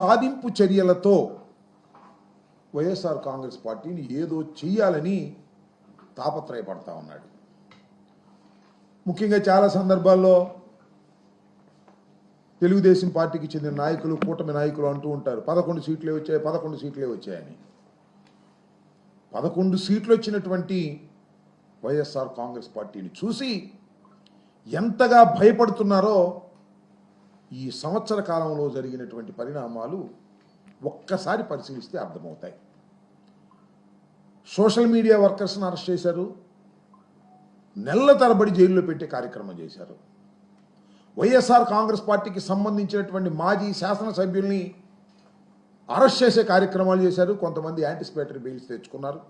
సాధింపు చర్యలతో వైఎస్ఆర్ కాంగ్రెస్ పార్టీని ఏదో చేయాలని తాపత్రయపడతా ఉన్నాడు. ముఖ్యంగా చాలా సందర్భాల్లో తెలుగుదేశం పార్టీకి చెందిన నాయకులు కూటమి నాయకులు అంటూ ఉంటారు పదకొండు సీట్లే వచ్చాయి పదకొండు సీట్లే వచ్చాయని. పదకొండు సీట్లు వచ్చినటువంటి వైఎస్ఆర్ కాంగ్రెస్ పార్టీని చూసి ఎంతగా భయపడుతున్నారో ఈ సంవత్సర కాలంలో జరిగినటువంటి పరిణామాలు ఒక్కసారి పరిశీలిస్తే అర్థమవుతాయి. సోషల్ మీడియా వర్కర్స్ని అరెస్ట్ చేశారు. నెలల తరబడి జైల్లో పెట్టే కార్యక్రమం చేశారు. వైఎస్ఆర్ కాంగ్రెస్ పార్టీకి సంబంధించినటువంటి మాజీ శాసనసభ్యుల్ని అరెస్ట్ చేసే కార్యక్రమాలు చేశారు. కొంతమంది యాంటిసిపేటరీ బెయిల్స్ తెచ్చుకున్నారు.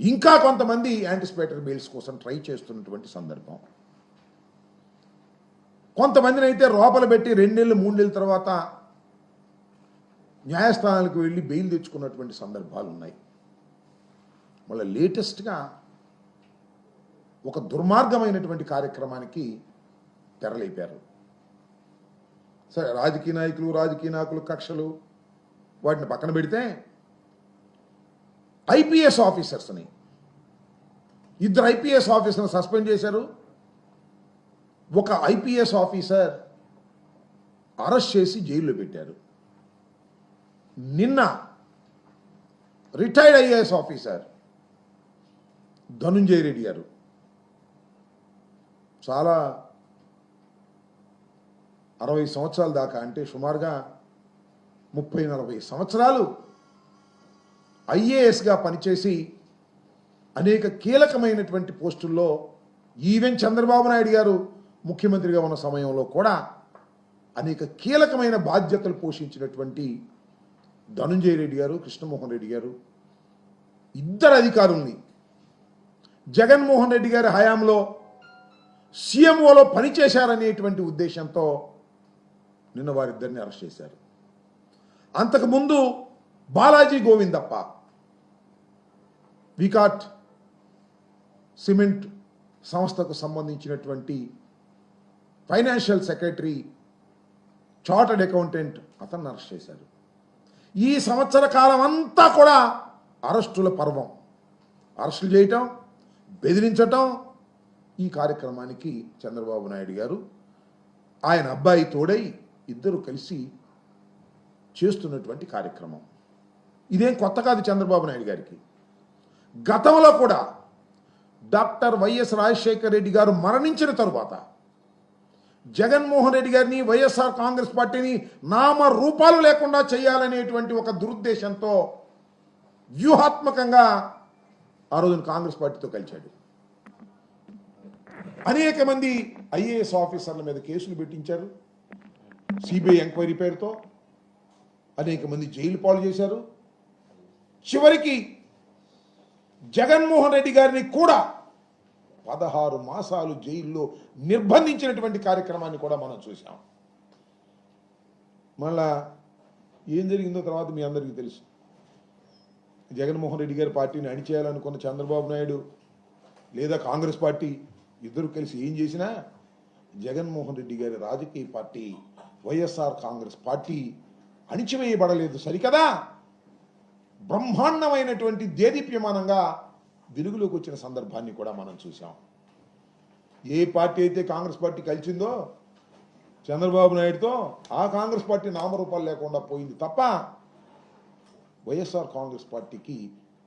ఇంకా కొంతమంది యాంటిసిపేటరీ బెయిల్స్ కోసం ట్రై చేస్తున్నటువంటి సందర్భం. కొంతమందిని అయితే లోపల పెట్టి రెండేళ్ళు మూడేళ్ళ తర్వాత న్యాయస్థానాలకు వెళ్ళి బెయిల్ తెచ్చుకున్నటువంటి సందర్భాలు ఉన్నాయి. మళ్ళీ లేటెస్ట్గా ఒక దుర్మార్గమైనటువంటి కార్యక్రమానికి తెరలేపారు. సరే రాజకీయ నాయకులు రాజకీయ నాయకులు కక్షలు వాటిని పక్కన పెడితే ఐపీఎస్ ఆఫీసర్స్ని ఇద్దరు ఐపీఎస్ ఆఫీసర్ని సస్పెండ్ చేశారు. ఒక ఐపీఎస్ ఆఫీసర్ అరెస్ట్ చేసి జైల్లో పెట్టారు. నిన్న retired IAS officer Dhanunjaya Reddy గారు. చాలా అరవై సంవత్సరాల దాకా అంటే సుమారుగా ముప్పై నలభై సంవత్సరాలు ఐఏఎస్గా పనిచేసి అనేక కీలకమైనటువంటి పోస్టుల్లో ఈవెన్ చంద్రబాబు నాయుడు గారు ముఖ్యమంత్రిగా ఉన్న సమయంలో కూడా అనేక కీలకమైన బాధ్యతలు పోషించినటువంటి ధనుంజయ రెడ్డి గారు కృష్ణమోహన్ రెడ్డి గారు ఇద్దరు అధికారుల్ని. జగన్మోహన్ రెడ్డి గారి హయాంలో సీఎంఓలో పనిచేశారనేటువంటి ఉద్దేశంతో నిన్న వారిద్దరిని అరెస్ట్ చేశారు. అంతకుముందు బాలాజీ గోవిందప్ప వికాట్ సిమెంట్ సంస్థకు సంబంధించినటువంటి ఫైనాన్షియల్ సెక్రటరీ చార్టర్డ్ అకౌంటెంట్ అతన్ని అరెస్ట్ చేశారు. ఈ సంవత్సర కాలం అంతా కూడా అరెస్టుల పర్వం. అరెస్టులు చేయటం బెదిరించటం ఈ కార్యక్రమానికి చంద్రబాబు నాయుడు గారు ఆయన అబ్బాయి తోడై ఇద్దరు కలిసి చేస్తున్నటువంటి కార్యక్రమం. ఇదేం కొత్త కాదు చంద్రబాబు నాయుడు గారికి. గతంలో కూడా డాక్టర్ వైఎస్ రాజశేఖర రెడ్డి గారు మరణించిన తరువాత జగన్మోహన్ రెడ్డి గారిని వైఎస్ఆర్ కాంగ్రెస్ పార్టీని నామ రూపాలు లేకుండా చేయాలనేటువంటి ఒక దురుద్దేశంతో వ్యూహాత్మకంగా ఆ రోజున కాంగ్రెస్ పార్టీతో కలిశాడు. అనేక మంది ఐఏఎస్ ఆఫీసర్ల మీద కేసులు పెట్టించారు. సిబిఐ ఎంక్వైరీ పేరుతో అనేక మంది జైలు పాలు చేశారు. చివరికి జగన్మోహన్ రెడ్డి గారిని కూడా పదహారు మాసాలు జైల్లో నిర్బంధించినటువంటి కార్యక్రమాన్ని కూడా మనం చూసాం మళ్ళా ఏం జరిగిందో తర్వాత మీ అందరికీ తెలుసు. జగన్మోహన్ రెడ్డి గారి పార్టీని అణిచేయాలనుకున్న చంద్రబాబు నాయుడు లేదా కాంగ్రెస్ పార్టీ ఇద్దరు కలిసి ఏం చేసినా జగన్మోహన్ రెడ్డి గారి రాజకీయ పార్టీ వైఎస్ఆర్ కాంగ్రెస్ పార్టీ అణిచివేయబడలేదు. సరికదా? బ్రహ్మాండమైనటువంటి దేదీప్యమానంగా వెలుగులోకి వచ్చిన సందర్భాన్ని కూడా మనం చూసాం ఏ పార్టీ అయితే కాంగ్రెస్ పార్టీ కలిసిందో చంద్రబాబు నాయుడుతో ఆ కాంగ్రెస్ పార్టీ నామరూపాలు లేకుండా పోయింది తప్ప వైఎస్ఆర్ కాంగ్రెస్ పార్టీకి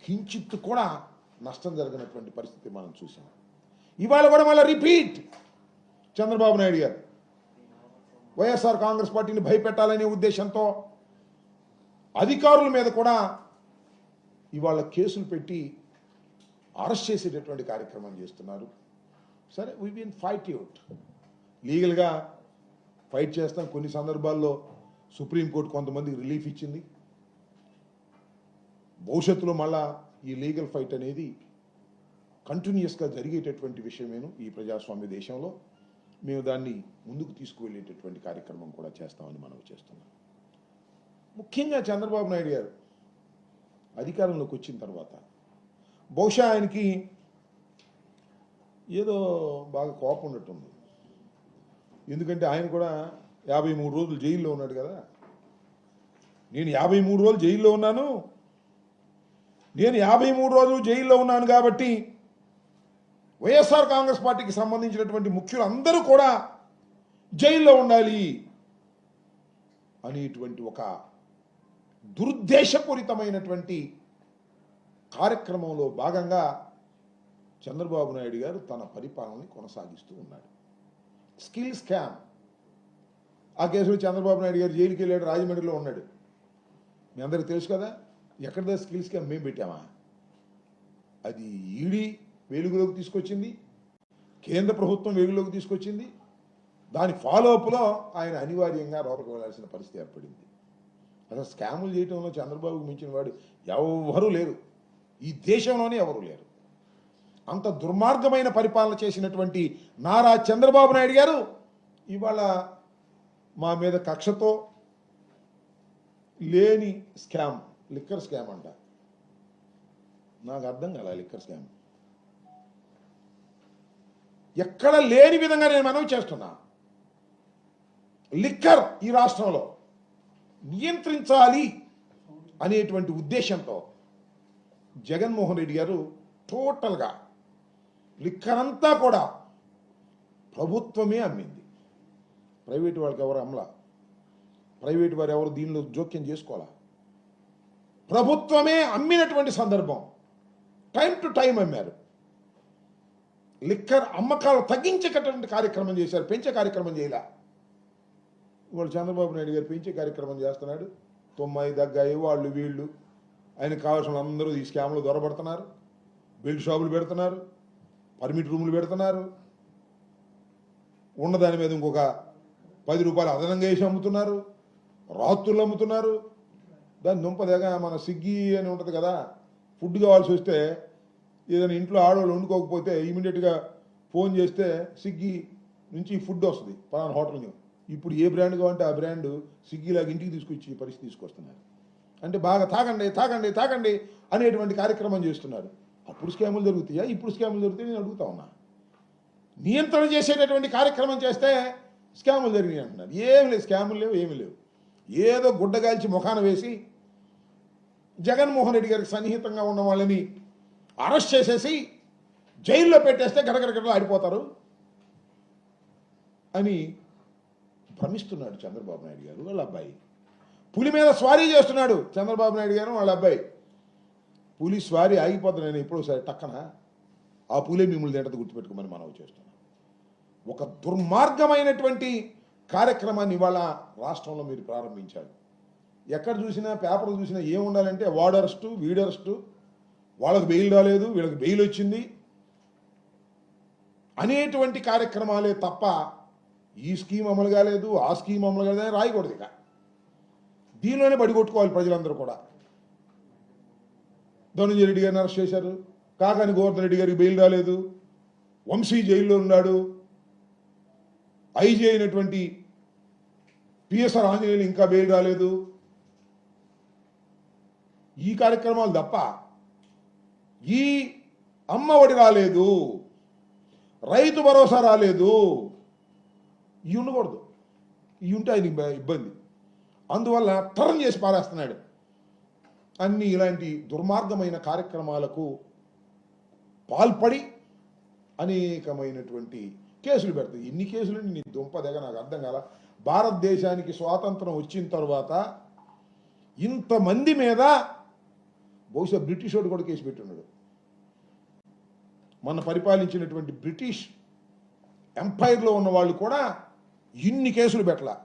కించిత్ కూడా నష్టం జరిగినటువంటి పరిస్థితి మనం చూసాం ఇవాళ కూడా మళ్ళీ రిపీట్ చంద్రబాబు నాయుడు గారు. వైఎస్ఆర్ కాంగ్రెస్ పార్టీని భయపెట్టాలనే ఉద్దేశంతో అధికారుల మీద కూడా ఇవాళ కేసులు పెట్టి అరెస్ట్ చేసేటటువంటి కార్యక్రమం చేస్తున్నారు. సరే వీ విన్ ఫైట్ అవుట్ లీగల్గా ఫైట్ చేస్తాం. కొన్ని సందర్భాల్లో సుప్రీంకోర్టు కొంతమందికి రిలీఫ్ ఇచ్చింది. భవిష్యత్తులో మళ్ళా ఈ లీగల్ ఫైట్ అనేది కంటిన్యూస్గా జరిగేటటువంటి విషయమేను ఈ ప్రజాస్వామ్య దేశంలో. మేము దాన్ని ముందుకు తీసుకువెళ్ళేటటువంటి కార్యక్రమం కూడా చేస్తామని మనం చేస్తున్నాం. ముఖ్యంగా చంద్రబాబు నాయుడు గారు అధికారంలోకి వచ్చిన తర్వాత బహుశా ఆయనకి ఏదో బాగా కోపం ఉన్నట్టుంది. ఎందుకంటే ఆయన కూడా యాభై మూడు రోజులు జైల్లో ఉన్నాడు కదా. నేను యాభై మూడు రోజులు జైల్లో ఉన్నాను. నేను యాభై మూడు రోజులు జైల్లో ఉన్నాను కాబట్టి వైఎస్ఆర్ కాంగ్రెస్ పార్టీకి సంబంధించినటువంటి ముఖ్యులు అందరూ కూడా జైల్లో ఉండాలి అనేటువంటి ఒక దురుద్దేశపూరితమైనటువంటి కార్యక్రమంలో భాగంగా చంద్రబాబు నాయుడు గారు తన పరిపాలనని కొనసాగిస్తూ ఉన్నాడు. Skill scam. ఆ కేసులో చంద్రబాబు నాయుడు గారు జైలుకి వెళ్ళాడు రాజమండ్రిలో ఉన్నాడు. మీ అందరికి తెలుసు కదా ఎక్కడ స్కిల్ స్కామ్ మేము పెట్టామా? అది ఈడీ వెలుగులోకి తీసుకొచ్చింది కేంద్ర ప్రభుత్వం వెలుగులోకి తీసుకొచ్చింది దాని ఫాలోఅప్లో ఆయన అనివార్యంగా లోపలికి వెళ్ళాల్సిన పరిస్థితి ఏర్పడింది. అసలు స్కాములు చేయడంలో చంద్రబాబుకు మించిన వాడు ఎవరూ లేరు. ఈ దేశంలోనే ఎవరు లేరు. అంత దుర్మార్గమైన పరిపాలన చేసినటువంటి నారా చంద్రబాబు నాయుడు గారు ఇవాళ మా మీద కక్షతో లేని స్కామ్ లిక్కర్ స్కామ్ అంట. నాకు అర్థం కదా లిక్కర్ స్కామ్? ఎక్కడ లేని విధంగా నేను మనవి చేస్తున్నా. లిక్కర్ ఈ రాష్ట్రంలో నియంత్రించాలి అనేటువంటి ఉద్దేశంతో జగన్మోహన్ రెడ్డి గారు టోటల్గా లిక్కర్ అంతా కూడా ప్రభుత్వమే అమ్మింది. ప్రైవేట్ వాళ్ళకి ఎవరు అమ్మలా? ప్రైవేట్ వారు ఎవరు దీనిలో జోక్యం చేసుకోవాలా? ప్రభుత్వమే అమ్మినటువంటి సందర్భం. టైం టు టైం అమ్మారు. లిక్కర్ అమ్మకాలు తగ్గించేటటువంటి కార్యక్రమం చేశారు. పెంచే కార్యక్రమం చేయలే. ఇవాళ చంద్రబాబు నాయుడు గారు పెంచే కార్యక్రమం చేస్తున్నాడు. తొమ్మిది దగ్గాయి వాళ్ళు వీళ్ళు. ఆయనకు కావాల్సిన అందరూ ఈ స్కామ్లు దొరబడుతున్నారు బెల్ట్ షాపులు పెడుతున్నారు. పర్మిట్ రూములు పెడుతున్నారు. ఉన్నదాని మీద ఇంకొక పది రూపాయలు అదనంగా వేసి అమ్ముతున్నారు. రాత్రులు అమ్ముతున్నారు. దాని దుంపదేగా మన స్విగ్గీ అని ఉంటుంది కదా ఫుడ్ కావాల్సి వస్తే ఏదైనా ఇంట్లో ఆడవాళ్ళు వండుకోకపోతే ఇమీడియట్గా ఫోన్ చేస్తే స్విగ్గీ నుంచి ఫుడ్ వస్తుంది. పలానా హోటల్కి ఇప్పుడు ఏ బ్రాండ్ కావాలంటే ఆ బ్రాండ్ స్విగ్గీలాగా ఇంటికి తీసుకొచ్చి పరిస్థితి తీసుకొస్తున్నారు. అంటే బాగా తాగండి తాగండి తాగండి అనేటువంటి కార్యక్రమం చేస్తున్నారు. అప్పుడు స్కాములు జరుగుతాయా? ఇప్పుడు స్కాములు జరుగుతాయి నేను అడుగుతా ఉన్నా. నియంత్రణ చేసేటటువంటి కార్యక్రమం చేస్తే స్కాములు జరిగినాయి అంటున్నారు. ఏమి లేవు స్కాములు లేవు ఏమి లేవు. ఏదో గుడ్డగాల్చి ముఖాన వేసి జగన్మోహన్ రెడ్డి గారికి సన్నిహితంగా ఉన్న వాళ్ళని అరెస్ట్ చేసేసి జైల్లో పెట్టేస్తే గడగడగడలో ఆడిపోతారు అని భ్రమిస్తున్నాడు చంద్రబాబు నాయుడు గారు వాళ్ళ అబ్బాయి. పులి మీద స్వారీ చేస్తున్నాడు చంద్రబాబు నాయుడు గారు వాళ్ళ అబ్బాయి. పులి స్వారీ ఆగిపోతుంది. నేను ఎప్పుడో సరే టక్కన ఆ పులే మిమ్మల్ని తింటది గుర్తుపెట్టుకోమని మనవి చేస్తున్నాం ఒక దుర్మార్గమైనటువంటి కార్యక్రమాన్ని ఇవాళ రాష్ట్రంలో మీరు ప్రారంభించారు. ఎక్కడ చూసినా పేపర్లు చూసినా ఏముండాలంటే వాడరస్టు వీడరస్టు వాళ్ళకి బెయిల్ రాలేదు వీళ్ళకి బెయిల్ వచ్చింది. అనేటువంటి కార్యక్రమాలే తప్ప ఈ స్కీమ్ అమలు కాలేదు ఆ స్కీమ్ అమలు కాలేదు అని రాయకూడదు ఇక. దీనిలోనే బడిగొట్టుకోవాలి ప్రజలందరూ కూడా. ధనుంజయ రెడ్డి గారిని అరెస్ట్ చేశారు. కాకాని గోవర్ధన్ రెడ్డి గారికి బెయిల్ రాలేదు. వంశీ జైల్లో ఉన్నాడు. ఐజీ అయినటువంటి పిఎస్ఆర్ ఆంజనేయులు ఇంకా బెయిల్ రాలేదు. ఈ కార్యక్రమాలు తప్ప ఈ అమ్మ ఒడి రాలేదు. రైతు భరోసా రాలేదు. ఇవి ఉండకూడదు. ఇవి ఉంటే ఆయనకి ఇబ్బంది. అందువల్ల టర్న్ చేసి పారేస్తున్నాడు. అన్ని ఇలాంటి దుర్మార్గమైన కార్యక్రమాలకు పాల్పడి అనేకమైనటువంటి కేసులు పెడతాయి. ఇన్ని కేసులు నీ దుంపదగ నాకు అర్థం కాల. భారతదేశానికి స్వాతంత్రం వచ్చిన తర్వాత ఇంతమంది మీద బహుశా బ్రిటిష్ వాడు కూడా కేసు పెట్టున్నాడు. మన పరిపాలించినటువంటి బ్రిటిష్ ఎంపైర్లో ఉన్న వాళ్ళు కూడా ఇన్ని కేసులు పెట్టలా.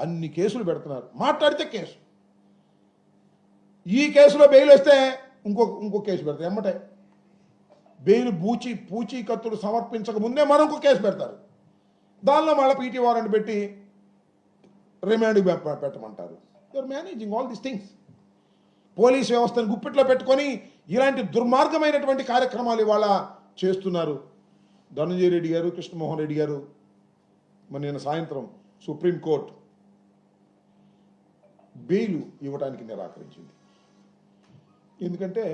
అన్ని కేసులు పెడుతున్నారు. మాట్లాడితే కేసు. ఈ కేసులో బెయిల్ వస్తే ఇంకో ఇంకో కేసు పెడతారు. ఎమ్మటే. బెయిల్ బూచి పూచీకత్తులు సమర్పించక ముందే మనం ఇంకో కేసు పెడతారు. దానిలో మళ్ళీ పీటీ వారెంట్ పెట్టి remand పెట్టమంటారు. You're managing all these things police వ్యవస్థను గుప్పిట్లో పెట్టుకొని ఇలాంటి దుర్మార్గమైనటువంటి కార్యక్రమాలు ఇవాళ చేస్తున్నారు. ధనంజయ రెడ్డి గారు కృష్ణమోహన్ రెడ్డి గారు. మరి నిన్న సాయంత్రం సుప్రీంకోర్టు బెయిలు ఇవ్వడానికి నిరాకరించింది. ఎందుకంటే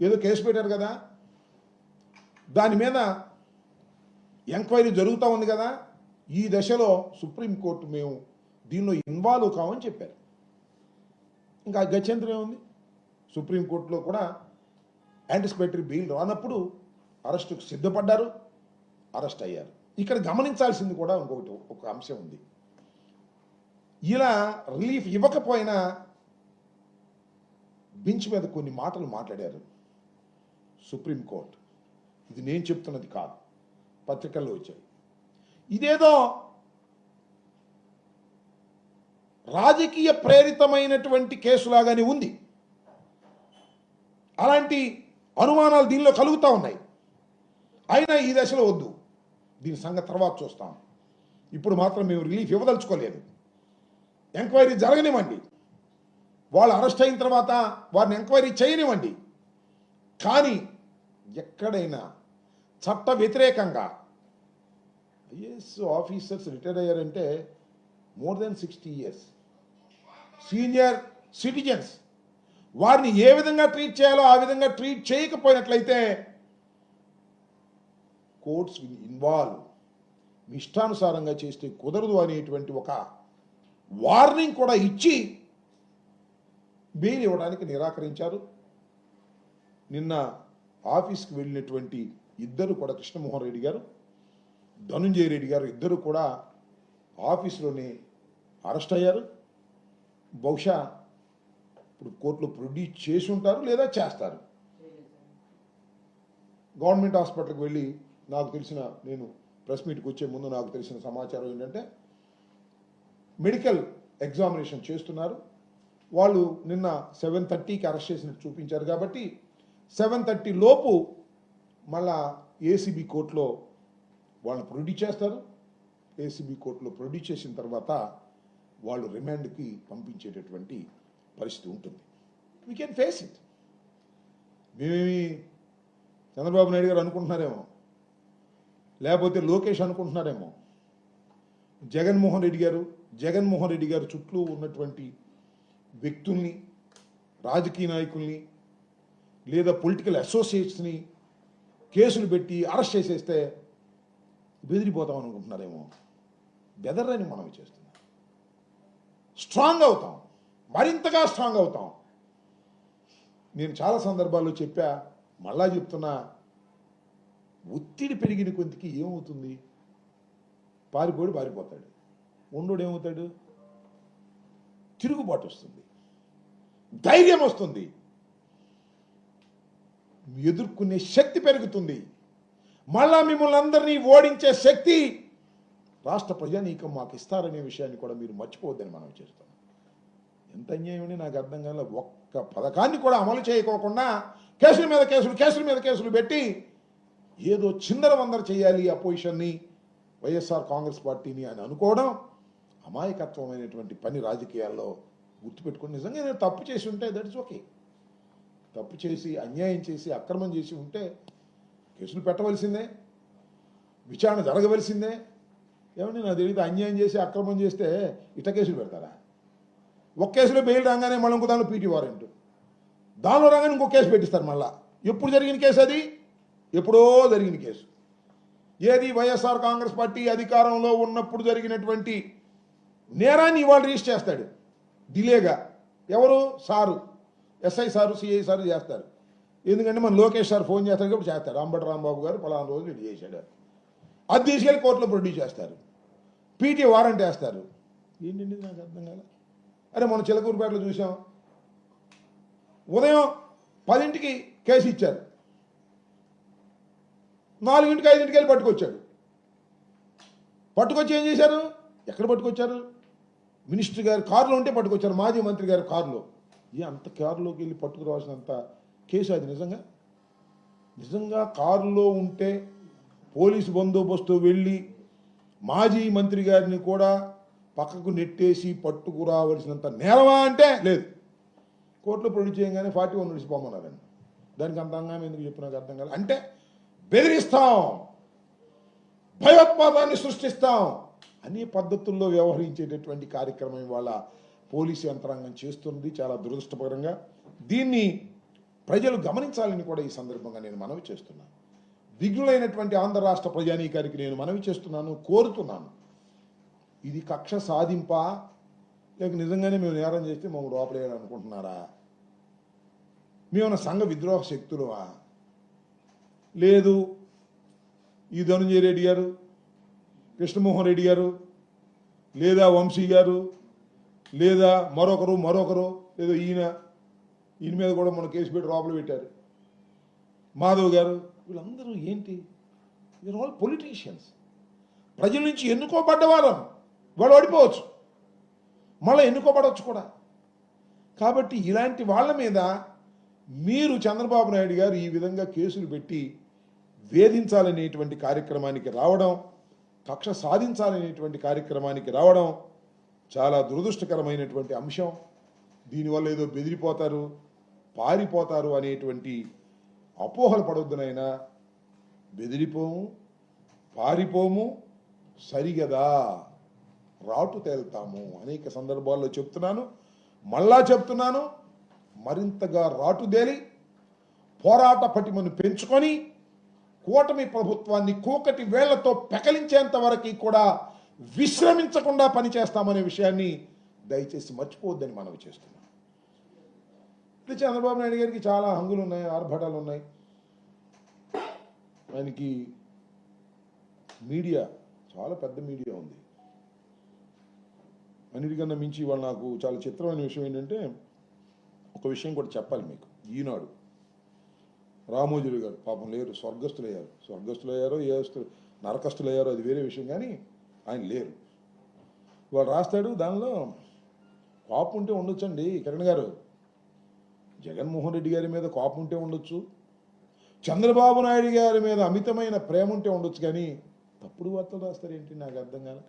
ఏదో కేసు పెట్టారు కదా దాని మీద ఎంక్వైరీ జరుగుతూ ఉంది కదా ఈ దశలో సుప్రీంకోర్టు మేము దీనిలో ఇన్వాల్వ్ కామని చెప్పారు. ఇంకా గత్యంతరం ఏముంది? సుప్రీంకోర్టులో కూడా యాంటిసిపేటరీ బెయిల్ రానప్పుడు అరెస్టుకు సిద్ధపడ్డారు అరెస్ట్ అయ్యారు. ఇక్కడ గమనించాల్సింది కూడా ఇంకొకటి ఒక అంశం ఉంది. ఇలా రిలీఫ్ ఇవ్వకపోయినా బెంచ్ మీద కొన్ని మాటలు మాట్లాడారు. సుప్రీంకోర్టు ఇది నేను చెప్తున్నది కాదు. పత్రికల్లో వచ్చాయి. ఇదేదో రాజకీయ ప్రేరితమైనటువంటి కేసులాగానే ఉంది. అలాంటి అనుమానాలు దీనిలో కలుగుతూ ఉన్నాయి. అయినా ఈ దశలో వద్దు. దీని సంగతి తర్వాత చూస్తాం. ఇప్పుడు మాత్రం మేము రిలీఫ్ ఇవ్వదలుచుకోలేదు. ఎంక్వైరీ జరగనివ్వండి. వాళ్ళు అరెస్ట్ అయిన తర్వాత వారిని ఎంక్వైరీ చేయనివ్వండి. కానీ ఎక్కడైనా చట్ట వ్యతిరేకంగా ఐఏఎస్ ఆఫీసర్స్ రిటైర్ అయ్యారంటే more than sixty years. Senior citizens వారిని ఏ విధంగా ట్రీట్ చేయాలో ఆ విధంగా ట్రీట్ చేయకపోయినట్లయితే కోర్ట్స్ ఇన్వాల్వ్. మీ ఇష్టానుసారంగా చేస్తే కుదరదు అనేటువంటి ఒక వార్నింగ్ కూడా ఇచ్చి బెయిల్ ఇవ్వడానికి నిరాకరించారు. నిన్న ఆఫీస్కి వెళ్ళినటువంటి ఇద్దరు కూడా కృష్ణమోహన్ రెడ్డి గారు ధనుంజయ రెడ్డి గారు ఇద్దరు కూడా ఆఫీసులోనే అరెస్ట్ అయ్యారు. బహుశా ఇప్పుడు కోర్టులో ప్రొడ్యూస్ చేసి ఉంటారు లేదా చేస్తారు. గవర్నమెంట్ హాస్పిటల్కి వెళ్ళి నాకు తెలిసిన నేను ప్రెస్ మీట్కి వచ్చే ముందు నాకు తెలిసిన సమాచారం ఏంటంటే మెడికల్ ఎగ్జామినేషన్ చేస్తున్నారు. వాళ్ళు నిన్న సెవెన్ థర్టీకి అరెస్ట్ చేసినట్టు చూపించారు కాబట్టి సెవెన్ థర్టీ లోపు మళ్ళా ఏసీబీ కోర్టులో వాళ్ళని ప్రొడ్యూస్ చేస్తారు. ఏసీబీ కోర్టులో ప్రొడ్యూస్ చేసిన తర్వాత వాళ్ళు రిమాండ్కి పంపించేటటువంటి పరిస్థితి ఉంటుంది. వీ కెన్ ఫేస్ ఇట్ మేమేమి చంద్రబాబు నాయుడు గారు అనుకుంటున్నారేమో? లేకపోతే లోకేష్ అనుకుంటున్నారేమో? జగన్మోహన్ రెడ్డి గారు జగన్మోహన్ రెడ్డి గారు చుట్టూ ఉన్నటువంటి వ్యక్తుల్ని రాజకీయ నాయకుల్ని లేదా పొలిటికల్ అసోసియేట్స్ని కేసులు పెట్టి అరెస్ట్ చేసేస్తే బెదిరిపోతాం అనుకుంటున్నారేమో. బెదర్రని మనం చేస్తున్నాం. స్ట్రాంగ్ అవుతాం. మరింతగా స్ట్రాంగ్ అవుతాం. నేను చాలా సందర్భాల్లో చెప్పా మళ్ళా చెప్తున్నా ఒత్తిడి పెరిగిన కొద్దికి ఏమవుతుంది? పారిపోడు పారిపోతాడు. ఉండోడు ఏమవుతాడు తిరుగుబాటు వస్తుంది. ధైర్యం వస్తుంది. ఎదుర్కొనే శక్తి పెరుగుతుంది. మళ్ళా మిమ్మల్ని అందరినీ ఓడించే శక్తి రాష్ట్ర ప్రజానీకం మాకు ఇస్తారనే విషయాన్ని కూడా మీరు మర్చిపోవద్దని మనం చేస్తాం. ఎంత అన్యాయమని నాకు అర్థం కాల. ఒక్క పథకాన్ని కూడా అమలు చేయకోకుండా కేసుల మీద కేసులు కేసుల మీద కేసులు పెట్టి ఏదో చిందర వందర చేయాలి అపోజిషన్ని వైఎస్ఆర్ కాంగ్రెస్ పార్టీని అని అనుకోవడం అమాయకత్వమైనటువంటి పని రాజకీయాల్లో గుర్తుపెట్టుకుని నిజంగా నేను తప్పు చేసి ఉంటే దట్ ఇస్ ఓకే తప్పు చేసి అన్యాయం చేసి అక్రమం చేసి ఉంటే కేసులు పెట్టవలసిందే విచారణ జరగవలసిందే. ఏమండి నా తెలియదు అన్యాయం చేసి అక్రమం చేస్తే ఇట కేసులు పెడతారా? ఒక కేసులో బెయిల్ రాగానే మళ్ళీ ఇంకో దానిలో పీటీ వారెంట్. దానిలో రాగానే ఇంకో కేసు పెట్టిస్తారు మళ్ళా. ఎప్పుడు జరిగిన కేసు అది? ఎప్పుడో జరిగిన కేసు. ఏది వైఎస్ఆర్ కాంగ్రెస్ పార్టీ అధికారంలో ఉన్నప్పుడు జరిగినటువంటి నేరాన్ని ఇవాళ రిజిస్టర్ చేస్తాడు. డిలేగా. ఎవరు? Sir. SI sir CI sir చేస్తారు. ఎందుకంటే మన లోకేష్ సార్ ఫోన్ చేస్తాడు కాబట్టి చేస్తారు. అంబటి రాంబాబు గారు పలానా రోజులు ఇది చేశాడు. అది తీసుకెళ్ళి కోర్టులో ప్రొడ్యూస్ చేస్తారు. పీటీ వారంట్ వేస్తారు. ఏంటండి నాకు అర్థం కాలే. అరే మనం చిలకూరుపేటలో చూసాం. ఉదయం పదింటికి కేసు ఇచ్చారు. నాలుగింటికి ఐదింటికి వెళ్ళి పట్టుకొచ్చాడు. పట్టుకొచ్చి ఏం చేశారు? ఎక్కడ పట్టుకొచ్చారు? మినిస్టర్ గారు కారులో ఉంటే పట్టుకొచ్చారు మాజీ మంత్రి గారు కారులో. ఏ అంత కారులోకి వెళ్ళి పట్టుకురావాల్సినంత కేసు అది నిజంగా? నిజంగా కారులో ఉంటే పోలీసు బందోబస్తు వెళ్ళి మాజీ మంత్రి గారిని కూడా పక్కకు నెట్టేసి పట్టుకురావలసినంత నేరమా అంటే లేదు. కోర్టులో ప్రొడ్యూస్ చేయగానే ఫార్టీ వన్ నడిచిపోమన్నారండి దానికి అంత అంగానే ఎందుకు చెప్పి అర్థం కాదు అంటే బెదిరిస్తాం భయోత్పాదాన్ని సృష్టిస్తాం. అన్ని పద్ధతుల్లో వ్యవహరించేటటువంటి కార్యక్రమం ఇవాళ పోలీసు యంత్రాంగం చేస్తుంది చాలా దురదృష్టకరంగా. దీన్ని ప్రజలు గమనించాలని కూడా ఈ సందర్భంగా నేను మనవి చేస్తున్నాను. విఘ్నులైనటువంటి ఆంధ్ర రాష్ట్ర ప్రజానీకానికి నేను మనవి చేస్తున్నాను కోరుతున్నాను. ఇది కక్ష సాధింప? లేక నిజంగానే మేము నేరం చేస్తే మమ్మల్ని లోపలేయాలనుకుంటున్నారా? మేమన్నా సంఘ విద్రోహ శక్తులవా? లేదు. ఈ ధనుంజయ రెడ్డి గారు కృష్ణమోహన్ రెడ్డి గారు లేదా వంశీ గారు లేదా మరొకరు మరొకరు లేదా ఈయన ఈయన మీద కూడా మన కేసు పెట్టి లోపల పెట్టారు. మాధవ్ గారు వీళ్ళందరూ ఏంటి? వీఆర్ ఆల్ పొలిటీషియన్స్ ప్రజల నుంచి ఎన్నుకోబడ్డ వాళ్ళం. వాళ్ళు ఓడిపోవచ్చు. మళ్ళీ ఎన్నుకోబడవచ్చు కూడా. కాబట్టి ఇలాంటి వాళ్ళ మీద మీరు చంద్రబాబు నాయుడు గారు ఈ విధంగా కేసులు పెట్టి వేధించాలనేటువంటి కార్యక్రమానికి రావడం కక్ష సాధించాలనేటువంటి కార్యక్రమానికి రావడం చాలా దురదృష్టకరమైనటువంటి అంశం. దీనివల్ల ఏదో బెదిరిపోతారు పారిపోతారు అనేటువంటి అపోహలు పడొద్దునైనా బెదిరిపోము పారిపోము సరిగదా. రాటు తేల్తాము. అనేక సందర్భాల్లో చెప్తున్నాను మళ్ళా చెప్తున్నాను మరింతగా రాటుదేలి పోరాట పటిమను పెంచుకొని కూటమి ప్రభుత్వాన్ని కూకటి వేళ్ళతో పెకలించేంత వరకు కూడా విశ్రమించకుండా పనిచేస్తామనే విషయాన్ని దయచేసి మర్చిపోవద్దని మనవి చేస్తున్నాం. ఇప్పుడు చంద్రబాబు నాయుడు గారికి చాలా హంగులు ఉన్నాయి ఆర్భటాలు ఉన్నాయి ఆయనకి మీడియా చాలా పెద్ద మీడియా ఉంది. అన్నిటికన్నా మించి ఇవాళ నాకు చాలా చిత్రమైన విషయం ఏంటంటే ఒక విషయం కూడా చెప్పాలి మీకు. ఈనాడు రామోజుడు గారు పాపం లేరు స్వర్గస్థులయ్యారు. స్వర్గస్థులయ్యారో ఏ నరకస్తులయ్యారో అది వేరే విషయం కానీ ఆయన లేరు. వాడు రాస్తాడు దానిలో కోపం ఉంటే ఉండొచ్చండి కిరణ్ గారు. జగన్మోహన్ రెడ్డి గారి మీద కోపం ఉంటే ఉండొచ్చు. చంద్రబాబు నాయుడు గారి మీద అమితమైన ప్రేమ ఉంటే ఉండొచ్చు కానీ తప్పుడు వార్తలు రాస్తారు ఏంటి నాకు అర్థం కాదు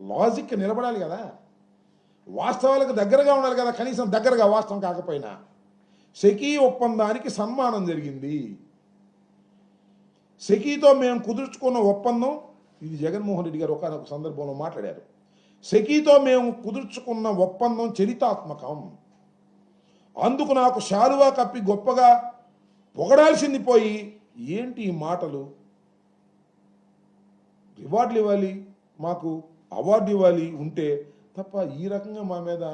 లాజిక్ నిలబడాలి కదా. వాస్తవాలకు దగ్గరగా ఉండాలి కదా కనీసం దగ్గరగా వాస్తవం కాకపోయినా. సెకీ ఒప్పందానికి సన్మానం జరిగింది. సెకీతో మేము కుదుర్చుకున్న ఒప్పందం ఇది జగన్మోహన్ రెడ్డి గారు ఒకనొక సందర్భంలో మాట్లాడారు. సెకీతో మేము కుదుర్చుకున్న ఒప్పందం చరితాత్మకం. అందుకు నాకు శాలువా కప్పి గొప్పగా పొగడాల్సింది పోయి ఏంటి ఈ మాటలు? రివార్డులు ఇవ్వాలి మాకు అవార్డు ఇవ్వాలి ఉంటే తప్ప ఈ రకంగా మా మీద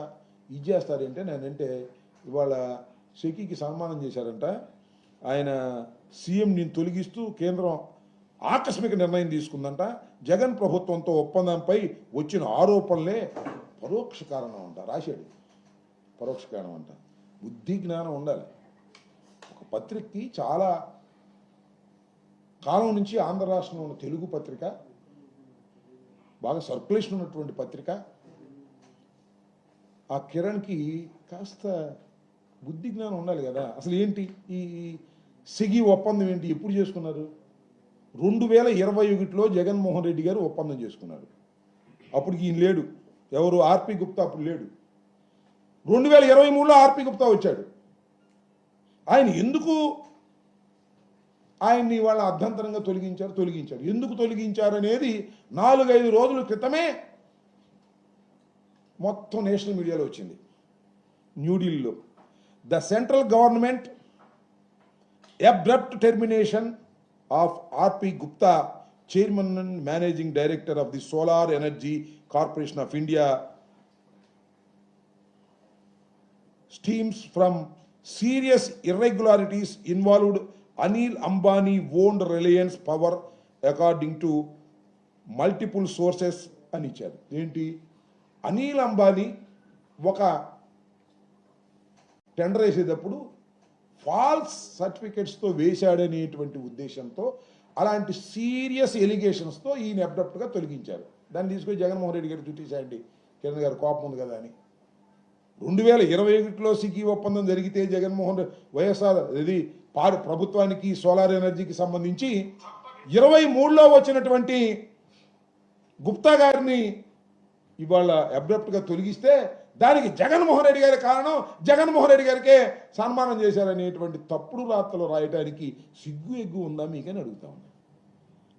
ఇది చేస్తారంటే నేనంటే ఇవాళ షకీకి సన్మానం చేశారంట. ఆయన సీఎంని తొలగిస్తూ కేంద్రం ఆకస్మిక నిర్ణయం తీసుకుందంట. జగన్ ప్రభుత్వంతో ఒప్పందంపై వచ్చిన ఆరోపణలే పరోక్ష కారణం అంట రాశాడు. పరోక్ష కారణం అంట బుద్ధి జ్ఞానం ఉండాలి. ఒక పత్రికకి చాలా కాలం నుంచి ఆంధ్ర రాష్ట్రంలో ఉన్న తెలుగు పత్రిక బాగా సర్క్యులేషన్ ఉన్నటువంటి పత్రిక. ఆ కిరణ్కి కాస్త బుద్ధి జ్ఞానం ఉండాలి కదా. అసలు ఏంటి? ఈ సిగి ఒప్పందం ఏంటి? ఎప్పుడు చేసుకున్నారు? రెండు వేల ఇరవై ఒకటిలో జగన్మోహన్ రెడ్డి గారు ఒప్పందం చేసుకున్నారు అప్పుడు ఈయన లేడు. ఎవరు? ఆర్పి గుప్తా అప్పుడు లేడు. రెండు వేల ఇరవై మూడులో ఆర్పి గుప్తా వచ్చాడు. ఆయన ఎందుకు ఆయన్ని వాళ్ళ అర్ధంతరంగా తొలగించారు? తొలగించారు ఎందుకు తొలగించారు అనేది నాలుగైదు రోజుల క్రితమే మొత్తం నేషనల్ మీడియాలో వచ్చింది. న్యూఢిల్లీలో the central government abrupt termination of RP Gupta chairman and managing director of the solar energy corporation of India stems from serious irregularities involved Anil Ambani owned Reliance Power according to multiple sources అని ఇచ్చారు ఏంటి అనిల్ అంబానీ ఒక tender వేసేటప్పుడు falls సర్టిఫికెట్స్తో వేశాడనేటువంటి ఉద్దేశంతో అలాంటి serious ఎలిగేషన్స్తో ఈయన అబ్డప్ట్గా తొలగించారు. దాన్ని తీసుకొని జగన్మోహన్ రెడ్డి గారు చుట్టేసేయండి కిరణ్ గారు కోపం ఉంది కదా అని. రెండు వేల ఇరవై ఒకటిలో సికి ఒప్పందం జరిగితే జగన్మోహన్ రెడ్డి వైఎస్ఆర్ ఇది పారు ప్రభుత్వానికి సోలార్ ఎనర్జీకి సంబంధించి ఇరవై మూడులో వచ్చినటువంటి గుప్తా గారిని ఇవాళ అబ్రప్ట్గా తొలగిస్తే దానికి జగన్మోహన్ రెడ్డి గారి కారణం జగన్మోహన్ రెడ్డి గారికే సన్మానం చేశారనేటువంటి తప్పుడు రాతలు రాయటానికి సిగ్గు ఎగ్గు ఉందా మీకని అడుగుతా ఉన్నాను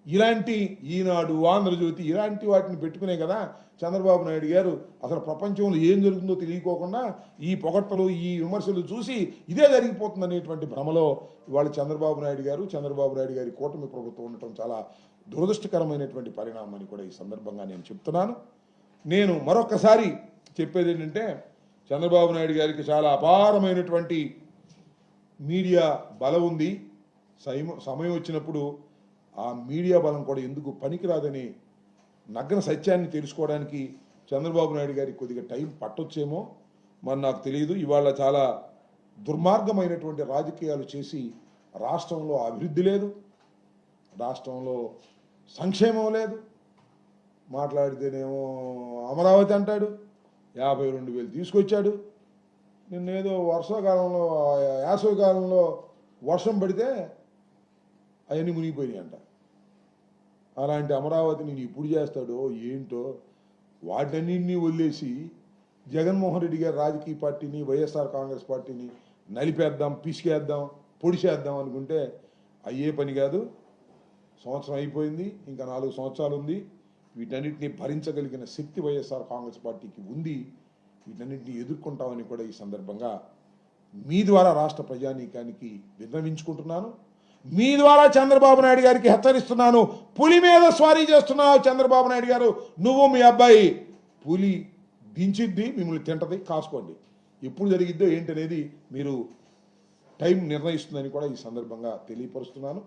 ఇలాంటి ఈనాడు ఆంధ్రజ్యోతి ఇలాంటి వాటిని పెట్టుకునే కదా చంద్రబాబు నాయుడు గారు అసలు ప్రపంచంలో ఏం జరుగుతుందో తెలియకోకుండా ఈ పొగట్టలు ఈ విమర్శలు చూసి ఇదే జరిగిపోతుంది అనేటువంటి భ్రమలో ఇవాళ చంద్రబాబు నాయుడు గారు చంద్రబాబు నాయుడు గారి కూటమి ప్రభుత్వం ఉండటం చాలా దురదృష్టకరమైనటువంటి పరిణామం అని కూడా ఈ సందర్భంగా నేను చెప్తున్నాను. నేను మరొకసారి చెప్పేది ఏంటంటే చంద్రబాబు నాయుడు గారికి చాలా అపారమైనటువంటి మీడియా బలం ఉంది. సమయం వచ్చినప్పుడు ఆ మీడియా బలం కూడా ఎందుకు పనికిరాదని నగ్న సత్యాన్ని తెలుసుకోవడానికి చంద్రబాబు నాయుడు గారికి కొద్దిగా టైం పట్టొచ్చేమో మరి నాకు తెలియదు. ఇవాళ చాలా దుర్మార్గమైనటువంటి రాజకీయాలు చేసి రాష్ట్రంలో అభివృద్ధి లేదు రాష్ట్రంలో సంక్షేమం లేదు. మాట్లాడితేనేమో అమరావతి అంటాడు యాభై రెండు వేలు తీసుకొచ్చాడు. నిన్నేదో వర్షాకాలంలో యాసవికాలంలో వర్షం పడితే అవన్నీ మునిగిపోయినాయి అంట అలాంటి అమరావతిని నేను ఇప్పుడు చేస్తాడో ఏంటో వాటన్నింటినీ వదిలేసి జగన్మోహన్ రెడ్డి గారి రాజకీయ పార్టీని వైఎస్ఆర్ కాంగ్రెస్ పార్టీని నలిపేద్దాం పిసికేద్దాం పొడిచేద్దాం అనుకుంటే అయ్యే పని కాదు. సంవత్సరం అయిపోయింది ఇంకా నాలుగు సంవత్సరాలు ఉంది. వీటన్నిటిని భరించగలిగిన శక్తి వైఎస్ఆర్ కాంగ్రెస్ పార్టీకి ఉంది. వీటన్నిటిని ఎదుర్కొంటామని కూడా ఈ సందర్భంగా మీ ద్వారా రాష్ట్ర ప్రజానీకానికి విన్నవించుకుంటున్నాను. మీ ద్వారా చంద్రబాబు నాయుడు గారికి హెచ్చరిస్తున్నాను. పులి మీద స్వారీ చేస్తున్నావు చంద్రబాబు నాయుడు గారు. నువ్వు మీ అబ్బాయి. పులి దించిద్ది మిమ్మల్ని తింటది కాసుకోండి. ఎప్పుడు జరిగిద్దో ఏంటనేది మీరు టైం నిర్ణయిస్తుందని కూడా ఈ సందర్భంగా తెలియపరుస్తున్నాను.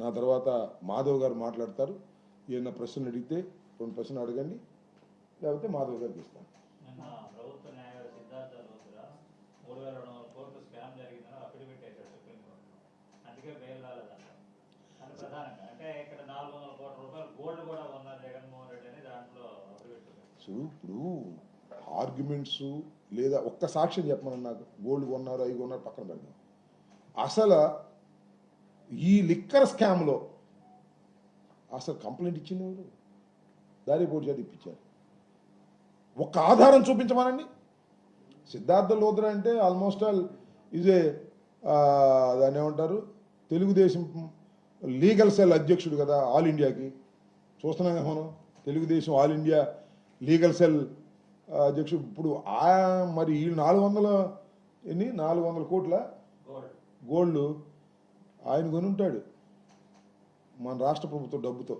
నా తర్వాత మాధవ్ గారు మాట్లాడతారు. ఏదైనా ప్రశ్నలు అడిగితే రెండు ప్రశ్నలు అడగండి లేకపోతే మాధవ్ గారికి ఇస్తాను. సో ఇప్పుడు ఆర్గ్యుమెంట్స్ లేదా ఒక్క సాక్ష్యం చెప్పమని నాకు. గోల్డ్ కొన్నారు అవి కొన్నారు పక్కన పెడదాం. అసలు ఈ లిక్కర్ స్కామ్లో అసలు కంప్లైంట్ ఇచ్చింది ఎవరు? దారి పోటీ చేతి ఇప్పించారు ఒక్క ఆధారం చూపించమనండి. సిద్ధార్థ లోద్రా అంటే ఆల్మోస్ట్ ఆల్ ఈజ్ ఏ దాన్ని ఏమంటారు? తెలుగుదేశం లీగల్ సెల్ అధ్యక్షుడు కదా ఆల్ ఇండియాకి చూస్తున్నాం కదా మనం? Telugu Desam all India legal cell అధ్యక్షుడు. ఇప్పుడు ఆ మరి ఈ నాలుగు వందల ఎన్ని? నాలుగు వందల కోట్ల గోల్డ్ గోల్డ్. ఆయన కొని ఉంటాడు. మన రాష్ట్ర ప్రభుత్వం డబ్బుతో.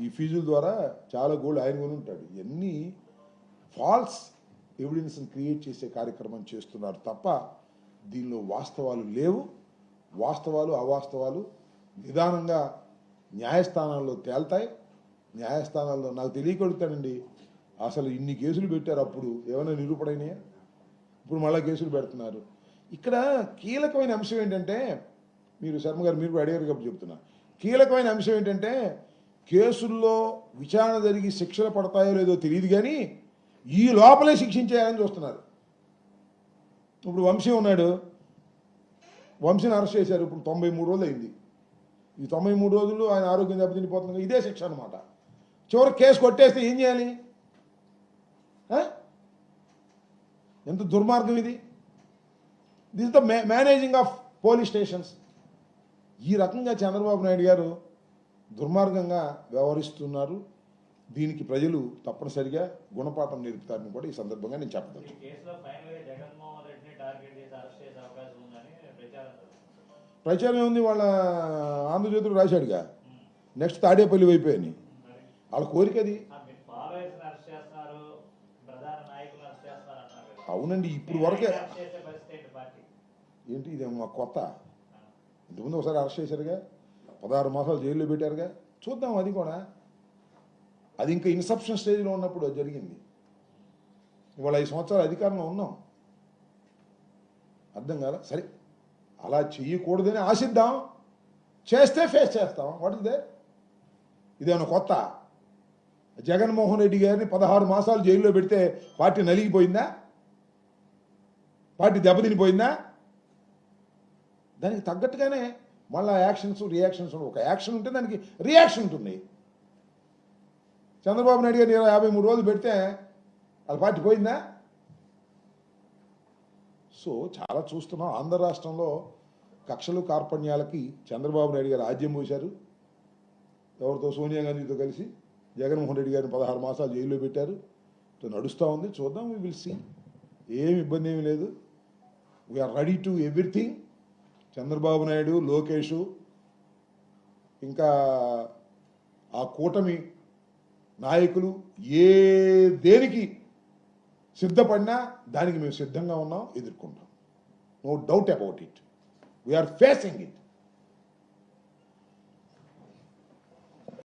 ఈ ఫీజుల ద్వారా చాలా గోల్డ్ ఆయన కొని ఉంటాడు. ఇవన్నీ ఫాల్స్ ఎవిడెన్స్ని క్రియేట్ చేసే కార్యక్రమం చేస్తున్నారు తప్ప దీనిలో వాస్తవాలు లేవు. వాస్తవాలు అవాస్తవాలు నిదానంగా న్యాయస్థానాల్లో తేల్తాయి. న్యాయస్థానాల్లో నాకు తెలియకొడుతానండి అసలు ఇన్ని కేసులు పెట్టారు అప్పుడు ఏమైనా నిరూపణైనాయా? ఇప్పుడు మళ్ళీ కేసులు పెడుతున్నారు. ఇక్కడ కీలకమైన అంశం ఏంటంటే మీరు శర్మ గారు మీరు అడిగారు కాబట్టి చెప్తున్నా. కీలకమైన అంశం ఏంటంటే కేసుల్లో విచారణ జరిగి శిక్షలు పడతాయో లేదో తెలియదు కానీ ఈ లోపలే శిక్షించేయాలని చూస్తున్నారు. ఇప్పుడు వంశీ ఉన్నాడు. వంశీని అరెస్ట్ చేశారు. ఇప్పుడు తొంభై మూడు రోజులు అయింది ఈ తొంభై మూడు రోజులు ఆయన ఆరోగ్యం దెబ్బతినిపోతుంది ఇదే శిక్ష అనమాట చివరి కేసు కొట్టేస్తే ఏం చేయాలి? ఎంత దుర్మార్గం ఇది? This the managing of police stations ఈ రకంగా చంద్రబాబు నాయుడు గారు దుర్మార్గంగా వ్యవహరిస్తున్నారు. దీనికి ప్రజలు తప్పనిసరిగా గుణపాఠం నేర్పుతారని కూడా ఈ సందర్భంగా నేను చెప్పగలను. ప్రచారం ఉంది వాళ్ళ ఆంధ్రజ్యోతిలో రాశాడుగా. నెక్స్ట్ తాడేపల్లి వైపు అని. వాళ్ళ కోరిక అది. అవునండి ఇప్పుడు వరకే. ఏంటి ఇది మా కొత్త? ఇంతకుముందు ఒకసారి అరెస్ట్ చేశారుగా. పదహారు మాసాలు జైల్లో పెట్టారుగా. చూద్దాం అది కూడా. అది ఇంకా ఇన్సెప్షన్ స్టేజ్లో ఉన్నప్పుడు అది జరిగింది. ఇవాళ ఐదు సంవత్సరాలు అధికారంలో ఉన్నాం. అర్థం కాదా సరే. అలా చెయ్యకూడదని ఆశిద్దాం. చేస్తే ఫేస్ చేస్తాం. వాట్ ఇస్ ఇదేమన్నా కొత్త? జగన్మోహన్ రెడ్డి గారిని పదహారు మాసాలు జైల్లో పెడితే పార్టీ నలిగిపోయిందా? పార్టీ దెబ్బతినిపోయిందా? దానికి తగ్గట్టుగానే మళ్ళా యాక్షన్స్ రియాక్షన్స్ ఒక యాక్షన్ ఉంటే దానికి రియాక్షన్ ఉంటుంది. చంద్రబాబు నాయుడు గారు ఇరవై యాభై మూడు రోజులు పెడితే వాళ్ళ పార్టీ పోయిందా? సో చాలా చూస్తున్నాం. ఆంధ్ర రాష్ట్రంలో కక్షలు కార్పణ్యాలకి చంద్రబాబు నాయుడు గారు ఆద్యం పోశారు. ఎవరితో? సోనియా గాంధీతో కలిసి జగన్మోహన్ రెడ్డి గారిని పదహారు మాసాలు జైల్లో పెట్టారు. నడుస్తూ ఉంది. చూద్దాం. వీ విల్ సీ ఏమి ఇబ్బంది ఏమీ లేదు. We're ready to everything Chandrababu Naidu Lokesh ఇంకా ఆ కూటమి నాయకులు ఏ దేనికి సిద్ధపడినా దానికి మేము సిద్ధంగా ఉన్నాం ఎదుర్కొంటాం. No doubt about it we're facing it